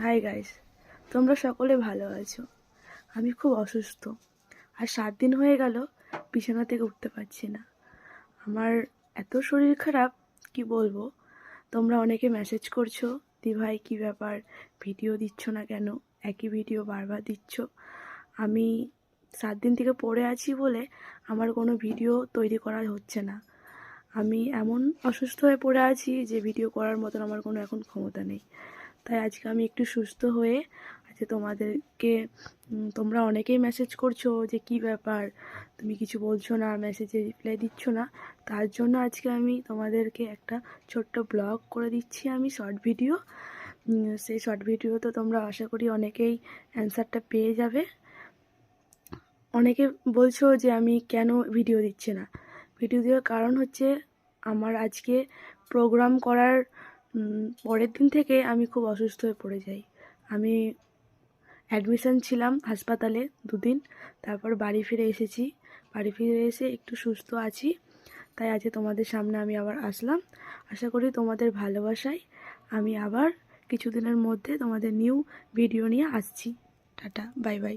Hi guys তোমরা সকলে ভালো আছো। আমি খুব অসুস্থ। আর সাত দিন হয়ে গেল, বিছানা থেকে উঠতে পারছি না। আমার এত শরীর খারাপ, কি বলব? তোমরা অনেকে মেসেজ করছ দি ভাই কী ব্যাপার? ভিডিও দিচ্ছ না কেন? একই ভিডিও বারবার দিচ্ছ। আমি সাত দিন থেকে পড়ে আছি বলে আমার কোনো ভিডিও তৈরি করা হচ্ছে না। আমি এমন অসুস্থ হয়ে পড়ে আছি যে ভিডিও করার মতন আমার কোনো এখন ক্ষমতা নেই। তাই আজকে আমি একটু সুস্থ হয়ে আজকে তোমাদেরকে তোমরা অনেকেই মেসেজ করছ যে কি ব্যাপার? তুমি কিছু বলছো না মেসেজে রিপ্লাই দিচ্ছ না। তার জন্য আজকে আমি তোমাদেরকে একটা ছোট্ট ব্লগ করে দিচ্ছি আমি শর্ট ভিডিও সেই শর্ট ভিডিওতে তোমরা আশা করি অনেকেই অ্যান্সারটা পেয়ে যাবে। অনেকে বলছো যে আমি কেন ভিডিও দিচ্ছি না? ভিডিও দেওয়ার কারণ হচ্ছে আমার আজকে প্রোগ্রাম করার পরের দিন থেকে আমি খুব অসুস্থ হয়ে পড়ে যাই। আমি অ্যাডমিশন ছিলাম হাসপাতালে দুদিন, তারপর বাড়ি ফিরে এসেছি। বাড়ি ফিরে এসে একটু সুস্থ আছি, তাই আজকে তোমাদের সামনে আমি আবার আসলাম। আশা করি তোমাদের ভালোবাসায় আমি আবার কিছুদিনের মধ্যে তোমাদের নিউ ভিডিও নিয়ে আসছি। Tata bye bye